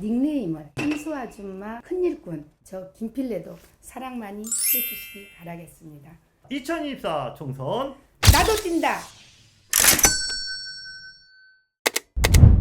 닉네임을 한수 아줌마 큰일꾼 저 김필래도 사랑 많이 해주시기 바라겠습니다. 2024 총선 나도 뛴다.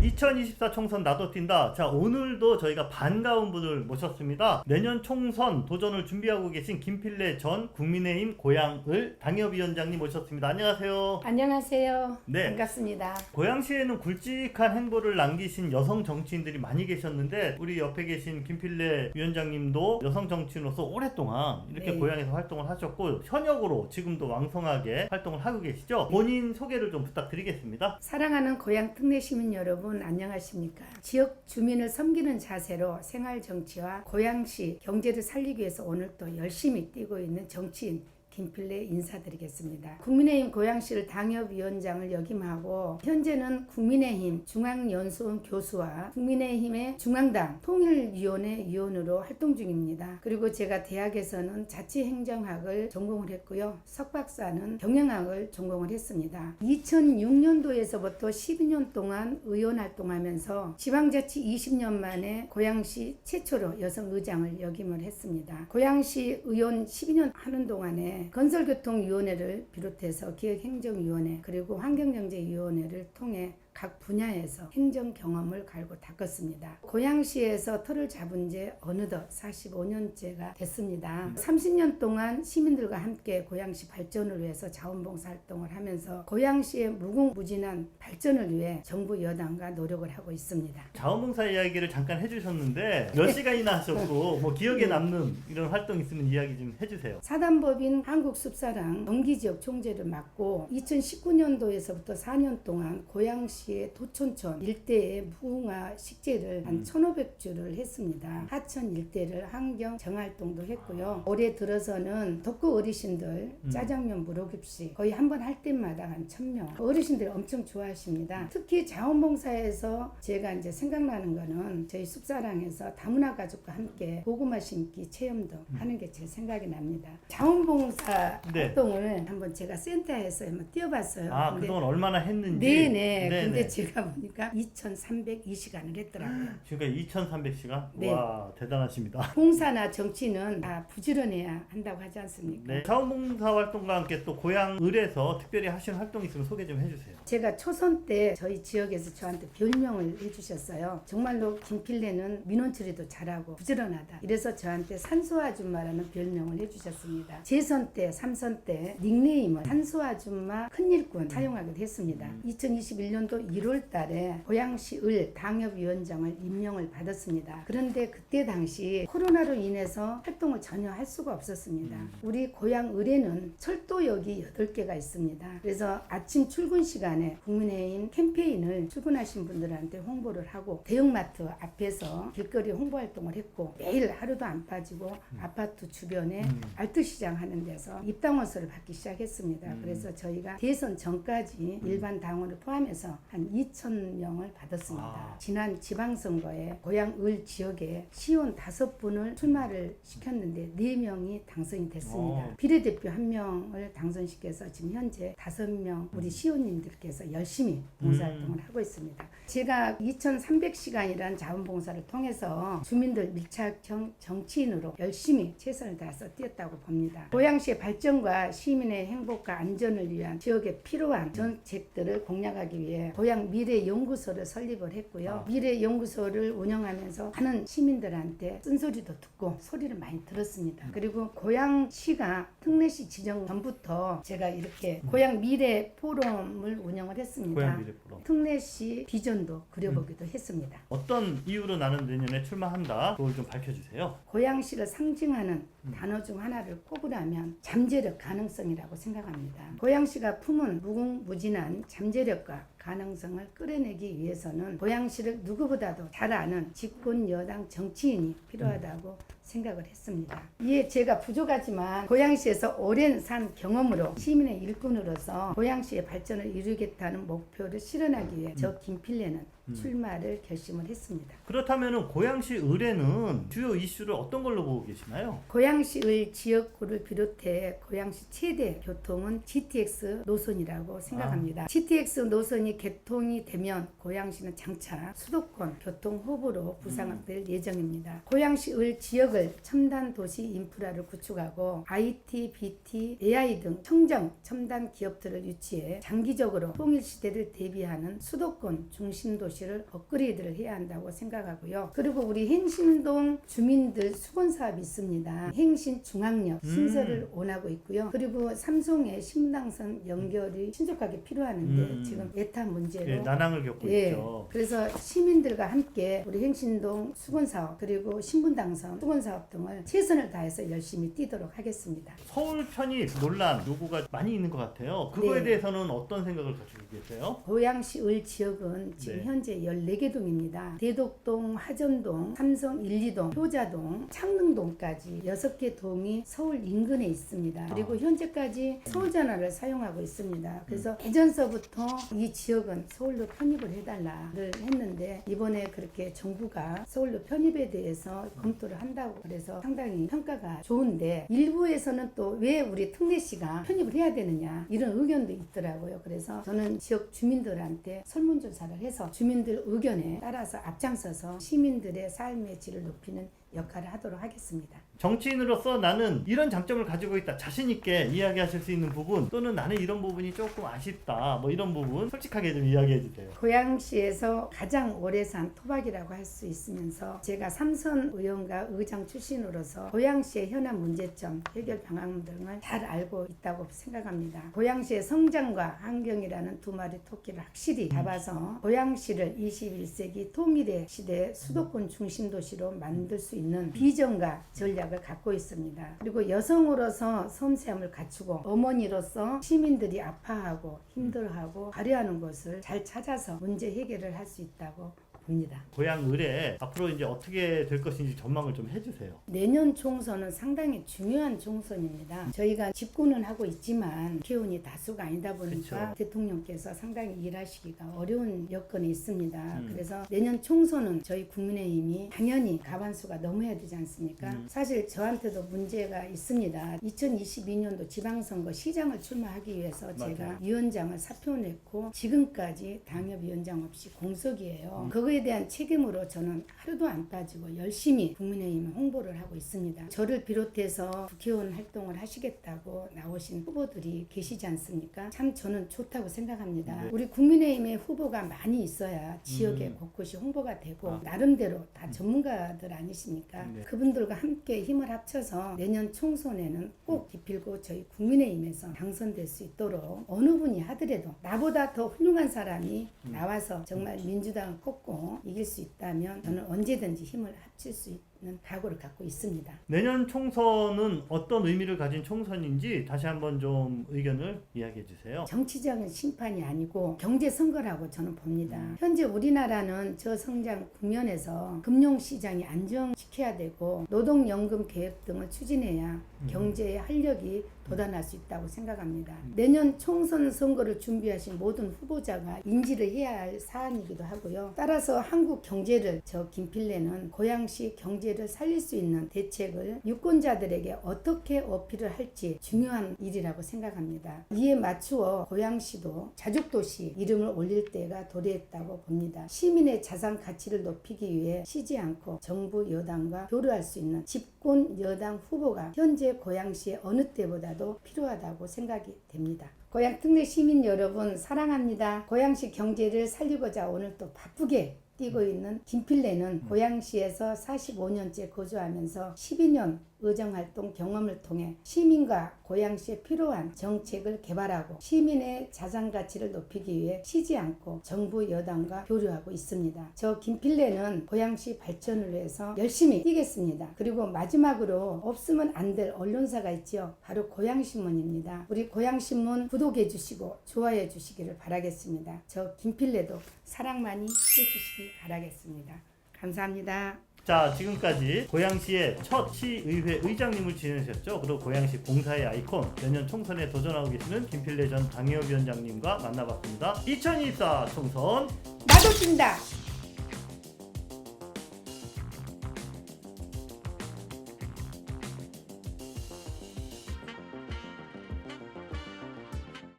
2024 총선 나도 뛴다. 자, 오늘도 저희가 반가운 분을 모셨습니다. 내년 총선 도전을 준비하고 계신 김필래 전 국민의힘 고양을 당협위원장님 모셨습니다. 안녕하세요. 안녕하세요. 네. 반갑습니다. 고양시에는 굵직한 행보를 남기신 여성 정치인들이 많이 계셨는데 우리 옆에 계신 김필래 위원장님도 여성 정치인으로서 오랫동안 이렇게 네. 고향에서 활동을 하셨고 현역으로 지금도 왕성하게 활동을 하고 계시죠. 본인 소개를 좀 부탁드리겠습니다. 사랑하는 고향 특례 시민 여러분 안녕하십니까? 지역 주민을 섬기는 자세로 생활 정치와 고향시 경제를 살리기 위해서 오늘 또 열심히 뛰고 있는 정치인 김필래 인사드리겠습니다. 국민의힘 고양시를 당협위원장을 역임하고 현재는 국민의힘 중앙연수원 교수와 국민의힘의 중앙당 통일위원회 위원으로 활동 중입니다. 그리고 제가 대학에서는 자치행정학을 전공을 했고요. 석박사는 경영학을 전공을 했습니다. 2006년도에서부터 12년 동안 의원 활동하면서 지방자치 20년 만에 고양시 최초로 여성 의장을 역임을 했습니다. 고양시 의원 12년 하는 동안에 건설교통위원회를 비롯해서 기획행정위원회 그리고 환경경제위원회를 통해 각 분야에서 행정 경험을 갈고 닦았습니다. 고양시에서 터를 잡은 지 어느덧 45년째가 됐습니다. 30년 동안 시민들과 함께 고양시 발전을 위해서 자원봉사 활동을 하면서 고양시의 무궁무진한 발전을 위해 정부 여당과 노력을 하고 있습니다. 자원봉사 이야기를 잠깐 해주셨는데 몇 시간이나 하셨고 뭐 기억에 남는 이런 활동 있으면 이야기 좀 해주세요. 사단법인 한국습사랑 경기지역 총재를 맡고 2019년도에서부터 4년 동안 고양시 의 도촌촌 일대의 무궁화 식재를 한 1,500주를 했습니다. 하천 일대를 환경 정활동도 했고요. 올해 들어서는 덕구 어르신들 음. 짜장면 무료급식 거의 한 번 할 때마다 한 1,000명. 어르신들이 엄청 좋아하십니다. 특히 자원봉사에서 제가 이제 생각나는 거는 저희 숲사랑에서 다문화 가족과 함께 고구마 심기 체험도 하는 게 제 생각이 납니다. 자원봉사 네. 활동을 한번 제가 센터에서 한번 뛰어봤어요. 아 근데 그동안 얼마나 했는지. 네네. 네네. 근데 제가 보니까 2,302시간을 했더라고요. 지금까지 2,300시간. 네. 와 대단하십니다. 봉사나 정치는 다 부지런해야 한다고 하지 않습니까? 네. 자원봉사 활동과 함께 또 고향 을에서 특별히 하신 활동 있으면 소개 좀 해주세요. 제가 초선 때 저희 지역에서 저한테 별명을 해주셨어요. 정말로 김필래는 민원처리도 잘하고 부지런하다. 이래서 저한테 산소 아줌마라는 별명을 해주셨습니다. 재선 때, 삼선 때 닉네임을 산소 아줌마 큰일꾼 사용하기도 했습니다. 2021년도 1월 달에 고양시 을 당협위원장을 임명을 받았습니다. 그런데 그때 당시 코로나로 인해서 활동을 전혀 할 수가 없었습니다. 우리 고향 을에는 철도역이 8개가 있습니다. 그래서 아침 출근 시간에 국민의힘 캠페인을 출근하신 분들한테 홍보를 하고 대형마트 앞에서 길거리 홍보 활동을 했고 매일 하루도 안 빠지고 아파트 주변에 음. 알뜰시장 하는 데서 입당원서를 받기 시작했습니다. 음. 그래서 저희가 대선 전까지 일반 당원을 포함해서 한 2천 명을 받았습니다. 아. 지난 지방선거에 고향 을 지역에 시의원 다섯 분을 출마를 시켰는데 네 명이 당선이 됐습니다. 어. 비례대표 한 명을 당선시켜서 지금 현재 다섯 명 우리 시의원님들께서 열심히 봉사활동을 음. 하고 있습니다. 제가 2,300시간이라는 자원봉사를 통해서 주민들 밀착형 정치인으로 열심히 최선을 다해서 뛰었다고 봅니다. 고양시의 발전과 시민의 행복과 안전을 위한 지역에 필요한 정책들을 공략하기 위해 고양 미래 연구소를 설립을 했고요. 아. 미래 연구소를 운영하면서 많은 시민들한테 쓴소리도 듣고 소리를 많이 들었습니다. 그리고 고양시가 특례시 지정 전부터 제가 이렇게 고양 미래 포럼을 운영을 했습니다. 고향 미래 프로. 특례시 비전도 그려보기도 했습니다. 어떤 이유로 나는 내년에 출마한다. 그걸 좀 밝혀주세요. 고양시를 상징하는 단어 중 하나를 꼽으라면 잠재력 가능성이라고 생각합니다. 고양시가 품은 무궁무진한 잠재력과 가능성을 끌어내기 위해서는 고양시를 누구보다도 잘 아는 집권 여당 정치인이 필요하다고 생각을 했습니다. 이에 제가 부족하지만 고양시에서 오랜 산 경험으로 시민의 일꾼으로서 고양시의 발전을 이루겠다는 목표를 실현하기 위해 저 김필래는 출마를 결심을 했습니다. 그렇다면 고양시 의뢰는 주요 이슈를 어떤 걸로 보고 계시나요? 고양시의 지역구를 비롯해 고양시 최대 교통은 GTX 노선이라고 생각합니다. GTX 노선이 개통이 되면 고양시는 장차 수도권 교통 허브로 부상될 예정입니다. 고양시의 지역을 첨단 도시 인프라를 구축하고 IT, BT, AI 등 청정 첨단 기업들을 유치해 장기적으로 통일 시대를 대비하는 수도권 중심 도시를 업그레이드를 해야 한다고 생각하고요. 그리고 우리 행신동 주민들 수건 사업이 있습니다. 행신 중앙역 음. 신설을 원하고 있고요. 그리고 삼송의 신당선 연결이 신속하게 필요하는데 음. 지금 예타 문제로 예, 난항을 겪고 예. 있죠. 그래서 시민들과 함께 우리 행신동 수건 사업 그리고 신분당선 수건 사업 등을 최선을 다해서 열심히 뛰도록 하겠습니다. 서울 편입 논란 요구가 많이 있는 것 같아요. 그거에 네. 대해서는 어떤 생각을 가지고 계세요? 고양시 을 지역은 지금 네. 현재 14개 동입니다. 대덕동, 화전동, 삼성 1, 2동, 효자동, 창릉동까지 6개 동이 서울 인근에 있습니다. 그리고 아. 현재까지 서울 전화를 사용하고 있습니다. 그래서 예전서부터 이 지역은 서울로 편입을 해달라를 했는데 이번에 그렇게 정부가 서울로 편입에 대해서 검토를 한다고 그래서 상당히 평가가 좋은데 일부에서는 또 왜 우리 특례시가 편입을 해야 되느냐 이런 의견도 있더라고요. 그래서 저는 지역 주민들한테 설문조사를 해서 주민들 의견에 따라서 앞장서서 시민들의 삶의 질을 높이는 역할을 하도록 하겠습니다. 정치인으로서 나는 이런 장점을 가지고 있다. 자신 있게 이야기하실 수 있는 부분 또는 나는 이런 부분이 조금 아쉽다. 뭐 이런 부분 솔직하게 좀 이야기해 주세요. 고양시에서 가장 오래 산 토박이라고 할 수 있으면서 제가 삼선 의원과 의장 출신으로서 고양시의 현안 문제점, 해결 방안 등을 잘 알고 있다고 생각합니다. 고양시의 성장과 환경이라는 두 마리 토끼를 확실히 잡아서 고양시를 21세기 통일의 시대 수도권 중심 도시로 만들 수 있는 비전과 전략을 갖고 있습니다. 그리고 여성으로서 섬세함을 갖추고 어머니로서 시민들이 아파하고 힘들어하고 화려하는 것을 잘 찾아서 문제 해결을 할 수 있다고 봅니다. 고향 의뢰 앞으로 이제 어떻게 될 것인지 전망을 좀 해주세요. 내년 총선은 상당히 중요한 총선입니다. 저희가 집권은 하고 있지만 기운이 다수가 아니다 보니까. 대통령께서 상당히 일하시기가 어려운 여건이 있습니다. 음. 그래서 내년 총선은 저희 국민의힘이 당연히 가반수가 넘어야 되지 않습니까? 음. 사실 저한테도 문제가 있습니다. 2022년도 지방선거 시장을 출마하기 위해서 제가 맞아요. 위원장을 사표 냈고 지금까지 당협위원장 없이 공석이에요. 음. 그거에 대한 책임으로 저는 하루도 안 빠지고 열심히 국민의힘 홍보를 하고 있습니다. 저를 비롯해서 국회의원 활동을 하시겠다고 나오신 후보들이 계시지 않습니까? 참 저는 좋다고 생각합니다. 네. 우리 국민의힘의 후보가 많이 있어야 지역에 음. 곳곳이 홍보가 되고 아. 나름대로 다 전문가들 아니십니까? 네. 그분들과 함께 힘을 합쳐서 내년 총선에는 꼭 기필고 저희 국민의힘에서 당선될 수 있도록 어느 분이 하더라도 나보다 더 훌륭한 사람이 음. 나와서 정말 민주당을 꺾고 이길 수 있다면 저는 언제든지 힘을 합칠 수 있는 각오를 갖고 있습니다. 내년 총선은 어떤 의미를 가진 총선인지 다시 한번 좀 의견을 이야기해 주세요. 정치적인 심판이 아니고 경제 선거라고 저는 봅니다. 음. 현재 우리나라는 저성장 국면에서 금융 시장이 안정시켜야 되고 노동연금 계획 등을 추진해야 음. 경제의 활력이 돋아날 수 있다고 생각합니다. 내년 총선 선거를 준비하신 모든 후보자가 인지를 해야 할 사안이기도 하고요. 따라서 한국 경제를 저 김필래는 고양시 경제를 살릴 수 있는 대책을 유권자들에게 어떻게 어필을 할지 중요한 일이라고 생각합니다. 이에 맞추어 고양시도 자족도시 이름을 올릴 때가 도래했다고 봅니다. 시민의 자산 가치를 높이기 위해 쉬지 않고 정부 여당과 교류할 수 있는 집권 여당 후보가 현재 고양시의 어느 때보다 도 필요하다고 생각이 됩니다. 고양 특례 시민 여러분 사랑합니다. 고양시 경제를 살리고자 오늘 또 바쁘게 뛰고 있는 김필래는 고양시에서 45년째 거주하면서 12년 의정활동 경험을 통해 시민과 고양시에 필요한 정책을 개발하고 시민의 자산 가치를 높이기 위해 쉬지 않고 정부 여당과 교류하고 있습니다. 저 김필래는 고양시 발전을 위해서 열심히 뛰겠습니다. 그리고 마지막으로 없으면 안 될 언론사가 있죠. 바로 고양신문입니다. 우리 고양신문 구독해 주시고 좋아해 주시기를 바라겠습니다. 저 김필래도 사랑 많이 해주시기 바라겠습니다. 감사합니다. 자, 지금까지 고양시의 첫 시의회 의장님을 지내셨죠. 그리고 고양시 공사의 아이콘 내년 총선에 도전하고 계시는 김필래 전 당협위원장님과 만나봤습니다. 2024 총선 나도 뛴다.